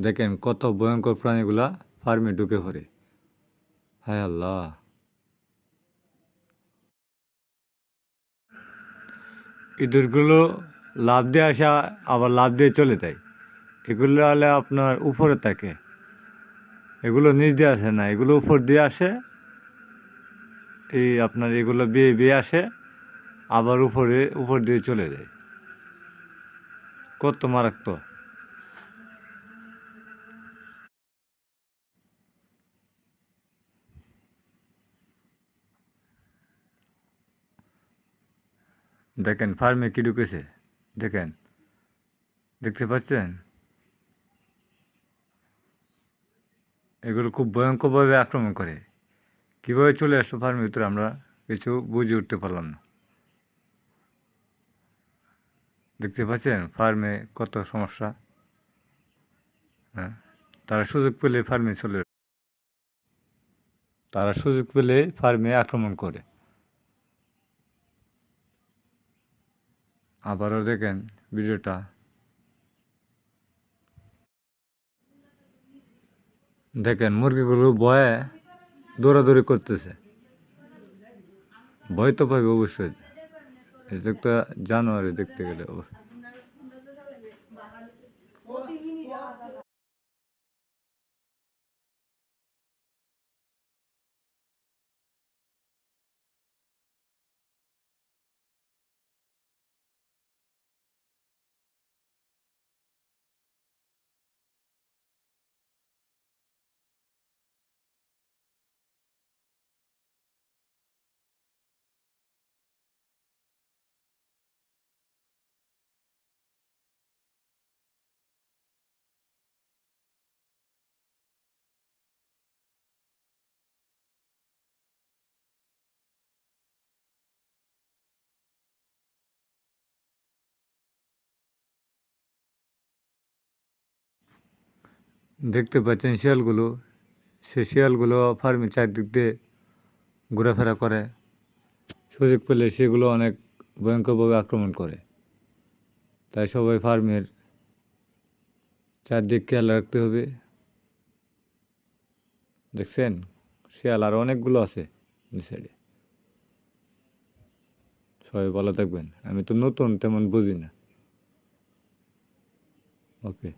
দেখেন কত ভয়ঙ্কর প্রাণীগুলা ফার্মে ঢুকে পড়ে। হায় আল্লাহ। ইঁদুরগুলো লাভ দিয়ে আসা, আবার লাভ দিয়ে চলে যায়। এগুলো হলে আপনার উপরে থাকে। এগুলো নিচ দিয়ে আসে না, এগুলো উপর দিয়ে আসে। এই আপনার এগুলো বিয়ে বিয়ে আসে, আবার উপরে, উপর দিয়ে চলে যায়। কত মারাত্মক। দেখেন ফার্মে কি ঢুকেছে? দেখেন, দেখতে পাচ্ছেন? এগুলো খুব ভয়ঙ্করভাবে আক্রমণ করে। কীভাবে চলে আসলো ফার্মের ভিতরে আমরা কিছু বুঝে উঠতে পারলাম না। দেখতে পাচ্ছেন ফার্মে কত সমস্যা? হ্যাঁ তারা সুযোগ পেলে ফার্মে চলে তারা সুযোগ পেলে ফার্মে আক্রমণ করে। আবারও দেখেন ভিডিওটা। দেখেন মুরগিগুলো ভয়ে দৌড়াদৌড়ি করতেছে। ভয় তো পাবে অবশ্যই। এটা একটা জানুয়ারি দেখতে গেলে। অবশ্যই। দেখতে পাচ্ছেন শিয়ালগুলো। সে শিয়ালগুলো ফার্মের চারদিক দিয়ে ঘোরাফেরা করে। সুযোগ পেলে সেগুলো অনেক ভয়ঙ্করভাবে আক্রমণ করে। তাই সবাই ফার্মের চারদিক খেয়াল রাখতে হবে। দেখছেন? শিয়াল আর অনেকগুলো আছে সাইডে সবাই ভালো থাকবেন। আমি তো নতুন, তেমন বুঝি না। ওকে